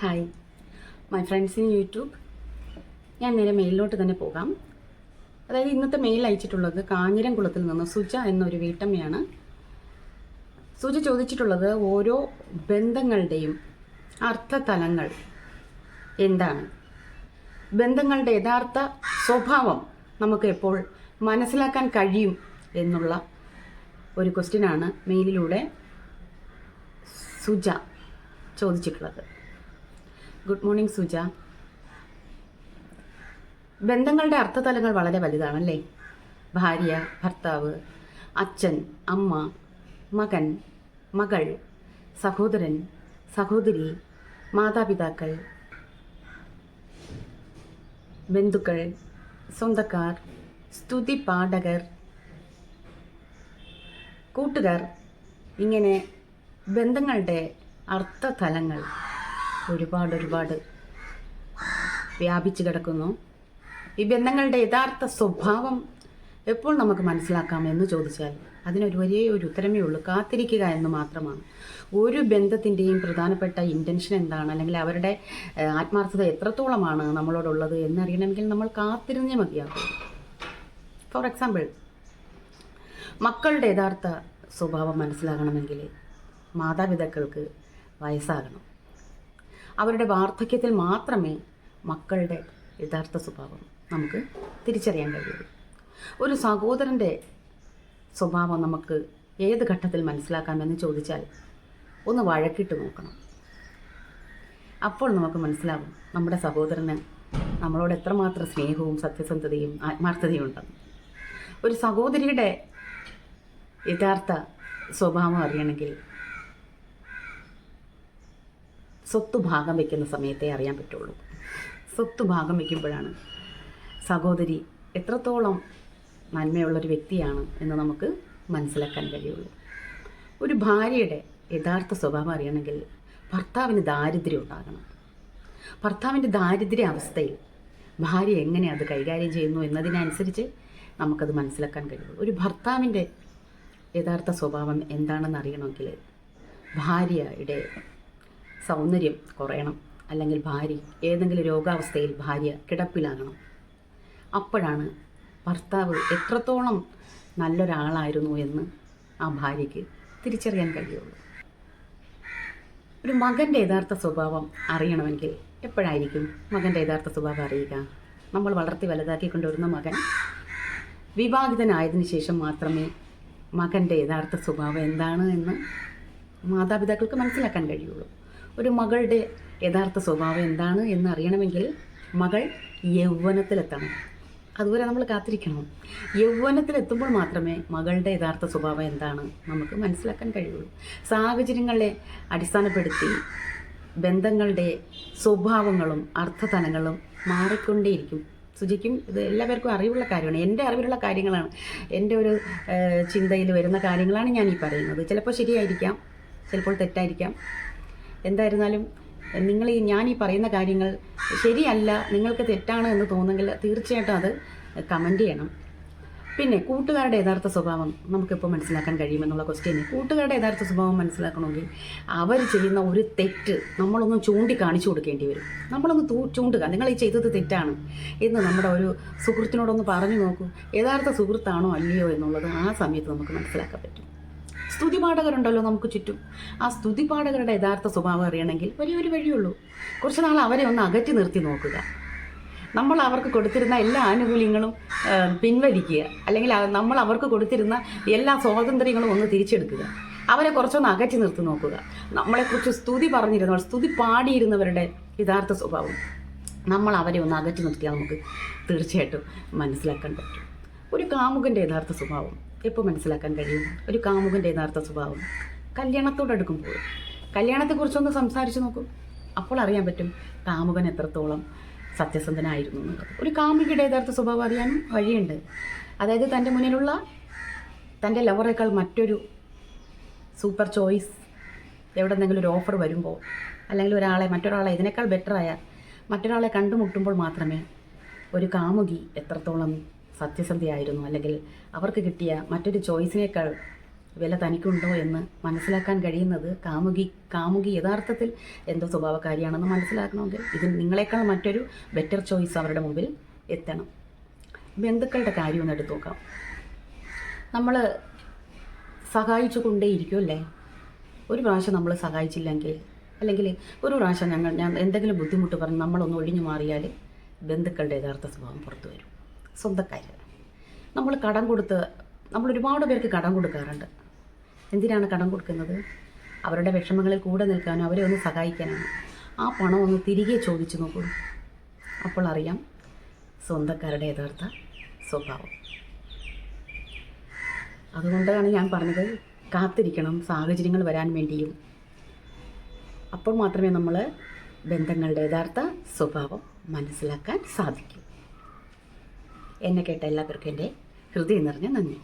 Hi my friends in YouTube ഞാൻ നേരെ മെയിലിലോട്ട് തന്നെ പോകാം. അതായത് ഇന്നത്തെ മെയിൽ അയച്ചിട്ടുള്ളത് കാഞ്ഞിരംകുളത്തിൽ നിന്ന് സുജ എന്നൊരു വീട്ടമ്മയാണ്. സുജ ചോദിച്ചിട്ടുള്ളത് ഓരോ ബന്ധങ്ങളുടെയും അർത്ഥതലങ്ങൾ എന്താണ്? ബന്ധങ്ങളുടെ യഥാർത്ഥ സ്വഭാവം നമുക്ക് എപ്പോൾ മനസ്സിലാക്കാൻ കഴിയും എന്നുള്ള ഒരു ക്വസ്റ്റ്യനാണ് മെയിലിലൂടെ സുജ ചോദിച്ചിട്ടുള്ളത്. ഗുഡ് മോർണിംഗ് സുജ ബന്ധങ്ങളുടെ അർത്ഥതലങ്ങൾ വളരെ വലുതാണല്ലേ? ഭാര്യ ഭർത്താവ് അച്ഛൻ അമ്മ മകൻ മകൾ സഹോദരൻ സഹോദരി മാതാപിതാക്കൾ ബന്ധുക്കൾ സ്വന്തക്കാർ സ്തുതി പാഠകർ കൂട്ടുകാർ ഇങ്ങനെ ബന്ധങ്ങളുടെ അർത്ഥതലങ്ങൾ. ഒരുപാട് ഒരുപാട് വ്യാപിച്ചു കിടക്കുന്നു. ഈ ബന്ധങ്ങളുടെ യഥാർത്ഥ സ്വഭാവം എപ്പോൾ നമുക്ക് മനസ്സിലാക്കാം എന്ന് ചോദിച്ചാൽ അതിനൊരു ഒരേ ഒരു ഉത്തരമേ ഉള്ളൂ. കാത്തിരിക്കുക എന്ന് മാത്രമാണ്. ഒരു ബന്ധത്തിന്റെയും പ്രധാനപ്പെട്ട ഇന്റൻഷൻ എന്താണ്? അല്ലെങ്കിൽ അവരുടെ ആത്മാർത്ഥത എത്രത്തോളമാണ് നമ്മളോടുള്ളത് എന്നറിയണമെങ്കിൽ നമ്മൾ കാത്തിരുന്നേ മതിയാകും. ഫോർ എക്സാമ്പിൾ മക്കളുടെ യഥാർത്ഥ സ്വഭാവം മനസ്സിലാകണമെങ്കിൽ മാതാപിതാക്കൾക്ക് വയസ്സാകണം. അവരുടെ വാർദ്ധക്യത്തിൽ മാത്രമേ മക്കളുടെ യഥാർത്ഥ സ്വഭാവം നമുക്ക് തിരിച്ചറിയാൻ കഴിയുള്ളൂ. ഒരു സഹോദരന്റെ സ്വഭാവം നമുക്ക് ഏത് ഘട്ടത്തിൽ മനസ്സിലാക്കാമെന്ന് ചോദിച്ചാൽ ഒന്ന് വഴക്കിട്ട് നോക്കണം. അപ്പോൾ നമുക്ക് മനസ്സിലാവും നമ്മുടെ സഹോദരന് നമ്മളോട് എത്രമാത്രം സ്നേഹവും സത്യസന്ധതയും ആത്മാർത്ഥതയും ഉണ്ടെന്ന്. ഒരു സഹോദരിയുടെ യഥാർത്ഥ സ്വഭാവം അറിയണമെങ്കിൽ സ്വത്ത് ഭാഗം വെക്കുന്ന സമയത്തെ അറിയാൻ പറ്റുള്ളൂ. സ്വത്ത് ഭാഗം വയ്ക്കുമ്പോഴാണ് സഹോദരി എത്രത്തോളം നന്മയുള്ളൊരു വ്യക്തിയാണ് എന്ന് നമുക്ക് മനസ്സിലാക്കാൻ കഴിയുള്ളൂ. ഒരു ഭാര്യയുടെ യഥാർത്ഥ സ്വഭാവം അറിയണമെങ്കിൽ ഭർത്താവിന് ദാരിദ്ര്യം ഉണ്ടാകണം. ഭർത്താവിന്റെ ദാരിദ്ര്യ അവസ്ഥയിൽ ഭാര്യ എങ്ങനെ അത് കൈകാര്യം ചെയ്യുന്നു എന്നതിനനുസരിച്ച് നമുക്കത് മനസ്സിലാക്കാൻ കഴിയുള്ളൂ. ഒരു ഭർത്താവിന്റെ യഥാർത്ഥ സ്വഭാവം എന്താണെന്ന് അറിയണമെങ്കിൽ ഭാര്യയുടെ സൗന്ദര്യം കുറയണം. അല്ലെങ്കിൽ ഭാര്യ ഏതെങ്കിലും രോഗാവസ്ഥയിൽ ഭാര്യ കിടപ്പിലാകണം. അപ്പോഴാണ് ഭർത്താവ് എത്രത്തോളം നല്ലൊരാളായിരുന്നു എന്ന് ആ ഭാര്യയ്ക്ക് തിരിച്ചറിയാൻ കഴിയുള്ളൂ. ഒരു മകന്റെ യഥാർത്ഥ സ്വഭാവം അറിയണമെങ്കിൽ എപ്പോഴായിരിക്കും മകന്റെ യഥാർത്ഥ സ്വഭാവം അറിയുക? നമ്മൾ വളർത്തി വലുതാക്കി കൊണ്ടുവരുന്ന മകൻ വിവാഹിതനായതിനു ശേഷം മാത്രമേ മകന്റെ യഥാർത്ഥ സ്വഭാവം എന്താണ് എന്ന് മാതാപിതാക്കൾക്ക് മനസ്സിലാക്കാൻ കഴിയുള്ളൂ. ഒരു മകളുടെ യഥാർത്ഥ സ്വഭാവം എന്താണ് എന്നറിയണമെങ്കിൽ മകൾ യൗവനത്തിലെത്തണം. അതുപോലെ നമ്മൾ കാത്തിരിക്കണം. യൗവനത്തിലെത്തുമ്പോൾ മാത്രമേ മകളുടെ യഥാർത്ഥ സ്വഭാവം എന്താണ് നമുക്ക് മനസ്സിലാക്കാൻ കഴിയുള്ളൂ. സാഹചര്യങ്ങളെ അടിസ്ഥാനപ്പെടുത്തി ബന്ധങ്ങളുടെ സ്വഭാവങ്ങളും അർത്ഥതലങ്ങളും മാറിക്കൊണ്ടേയിരിക്കും. സുജിക്കും ഇത് എല്ലാവർക്കും അറിവുള്ള കാര്യമാണ്. എന്റെ അറിവിലുള്ള കാര്യങ്ങളാണ്. എന്റെ ഒരു ചിന്തയിൽ വരുന്ന കാര്യങ്ങളാണ് ഞാൻ ഈ പറയുന്നത്. ചിലപ്പോൾ ശരിയായിരിക്കാം ചിലപ്പോൾ തെറ്റായിരിക്കാം. എന്തായിരുന്നാലും നിങ്ങൾ ഈ ഞാൻ ഈ പറയുന്ന കാര്യങ്ങൾ ശരിയല്ല നിങ്ങൾക്ക് തെറ്റാണ് എന്ന് തോന്നുമെങ്കിൽ തീർച്ചയായിട്ടും അത് കമന്റ് ചെയ്യണം. പിന്നെ കൂട്ടുകാരുടെ യഥാർത്ഥ സ്വഭാവം നമുക്കിപ്പോൾ മനസ്സിലാക്കാൻ കഴിയുമെന്നുള്ള ക്വസ്റ്റ്യൻ കൂട്ടുകാരുടെ യഥാർത്ഥ സ്വഭാവം മനസ്സിലാക്കണമെങ്കിൽ അവർ ചെയ്യുന്ന ഒരു തെറ്റ് നമ്മളൊന്ന് ചൂണ്ടി കാണിച്ചു കൊടുക്കേണ്ടി വരും. നമ്മളൊന്ന് തൂ ചൂണ്ടുക. നിങ്ങൾ ഈ ചെയ്തത് തെറ്റാണ് എന്ന് നമ്മുടെ ഒരു സുഹൃത്തിനോടൊന്ന് പറഞ്ഞു നോക്കൂ. യഥാർത്ഥ സുഹൃത്താണോ അല്ലയോ എന്നുള്ളത് ആ സമയത്ത് നമുക്ക് മനസ്സിലാക്കാൻ പറ്റും. സ്തുതിപാഠകരുണ്ടല്ലോ നമുക്ക് ചുറ്റും. ആ സ്തുതിപാഠകരുടെ യഥാർത്ഥ സ്വഭാവം അറിയണമെങ്കിൽ വലിയൊരു വഴിയുള്ളൂ. കുറച്ച് നാൾ അവരെ ഒന്ന് അകറ്റി നിർത്തി നോക്കുക. നമ്മൾ അവർക്ക് കൊടുത്തിരുന്ന എല്ലാ ആനുകൂല്യങ്ങളും പിൻവലിക്കുക. അല്ലെങ്കിൽ നമ്മൾ അവർക്ക് കൊടുത്തിരുന്ന എല്ലാ സ്വാതന്ത്ര്യങ്ങളും ഒന്ന് തിരിച്ചെടുക്കുക. അവരെ കുറച്ചൊന്ന് അകറ്റി നിർത്തി നോക്കുക. നമ്മളെക്കുറിച്ച് സ്തുതി പറഞ്ഞിരുന്നവർ സ്തുതി പാടിയിരുന്നവരുടെ യഥാർത്ഥ സ്വഭാവം നമ്മൾ അവരെ ഒന്ന് അകറ്റി നിർത്തിയാൽ നമുക്ക് തീർച്ചയായിട്ടും മനസ്സിലാക്കാൻ പറ്റും. ഒരു കാമുകന്റെ യഥാർത്ഥ സ്വഭാവം. എപ്പോൾ മനസ്സിലാക്കാൻ കഴിയും. ഒരു കാമുകന്റെ യഥാർത്ഥ സ്വഭാവം. കല്യാണത്തോടടുക്കുമ്പോൾ കല്യാണത്തെക്കുറിച്ചൊന്ന് സംസാരിച്ച് നോക്കും. അപ്പോൾ അറിയാൻ പറ്റും കാമുകൻ എത്രത്തോളം സത്യസന്ധനായിരുന്നു എന്നുള്ളത്. ഒരു കാമുകിയുടെ യഥാർത്ഥ സ്വഭാവം അറിയാനും വഴിയുണ്ട്. അതായത് തന്റെ മുന്നിലുള്ള തന്റെ ലവറേക്കാൾ മറ്റൊരു സൂപ്പർ ചോയ്സ് എവിടെ എന്തെങ്കിലും ഒരു ഓഫർ വരുമ്പോൾ അല്ലെങ്കിൽ ഒരാളെ മറ്റൊരാളെ ഇതിനേക്കാൾ ബെറ്ററായ മറ്റൊരാളെ കണ്ടുമുട്ടുമ്പോൾ മാത്രമേ ഒരു കാമുകി എത്രത്തോളം സത്യസന്ധയായിരുന്നു. അല്ലെങ്കിൽ അവർക്ക് കിട്ടിയ മറ്റൊരു ചോയ്സിനേക്കാൾ വില തനിക്കുണ്ടോ എന്ന് മനസ്സിലാക്കാൻ കഴിയുന്നത് കാമുകി കാമുകി യഥാർത്ഥത്തിൽ എന്തോ സ്വഭാവക്കാരിയാണെന്ന് മനസ്സിലാക്കണമെങ്കിൽ ഇതിൽ നിങ്ങളെക്കാൾ മറ്റൊരു ബെറ്റർ ചോയ്സ് അവരുടെ മുമ്പിൽ എത്തണം. ബന്ധുക്കളുടെ കാര്യം ഒന്ന് എടുത്തു നോക്കാം. നമ്മൾ സഹായിച്ചു കൊണ്ടേയിരിക്കും അല്ലേ ഒരു പ്രാവശ്യം നമ്മൾ സഹായിച്ചില്ലെങ്കിൽ അല്ലെങ്കിൽ ഒരു പ്രാവശ്യം ഞങ്ങൾ ഞാൻ എന്തെങ്കിലും ബുദ്ധിമുട്ട് പറഞ്ഞ് നമ്മളൊന്ന് ഒഴിഞ്ഞു മാറിയാൽ ബന്ധുക്കളുടെ യഥാർത്ഥ സ്വഭാവം പുറത്തു വരും. സ്വന്തക്കാർ നമ്മൾ കടം കൊടുത്ത് നമ്മൾ ഒരുപാട് പേർക്ക് കടം കൊടുക്കാറുണ്ട്. എന്തിനാണ് കടം കൊടുക്കുന്നത്? അവരുടെ വിഷമങ്ങളിൽ കൂടെ നിൽക്കാനും അവരെ ഒന്ന് സഹായിക്കാനാണ് ആ പണം ഒന്ന് തിരികെ ചോദിച്ചു നോക്കൂ. അപ്പോൾ അറിയാം സ്വന്തക്കാരുടെ യഥാർത്ഥ സ്വഭാവം. അതുകൊണ്ടാണ് ഞാൻ പറഞ്ഞത് കാത്തിരിക്കണം സാഹചര്യങ്ങൾ വരാൻ വേണ്ടിയും. അപ്പോൾ മാത്രമേ നമ്മൾ ബന്ധങ്ങളുടെ യഥാർത്ഥ സ്വഭാവം മനസ്സിലാക്കാൻ സാധിക്കൂ. എന്നെ കേട്ട എല്ലാവർക്കും എന്റെ ഹൃദയം നിറഞ്ഞ നന്ദി.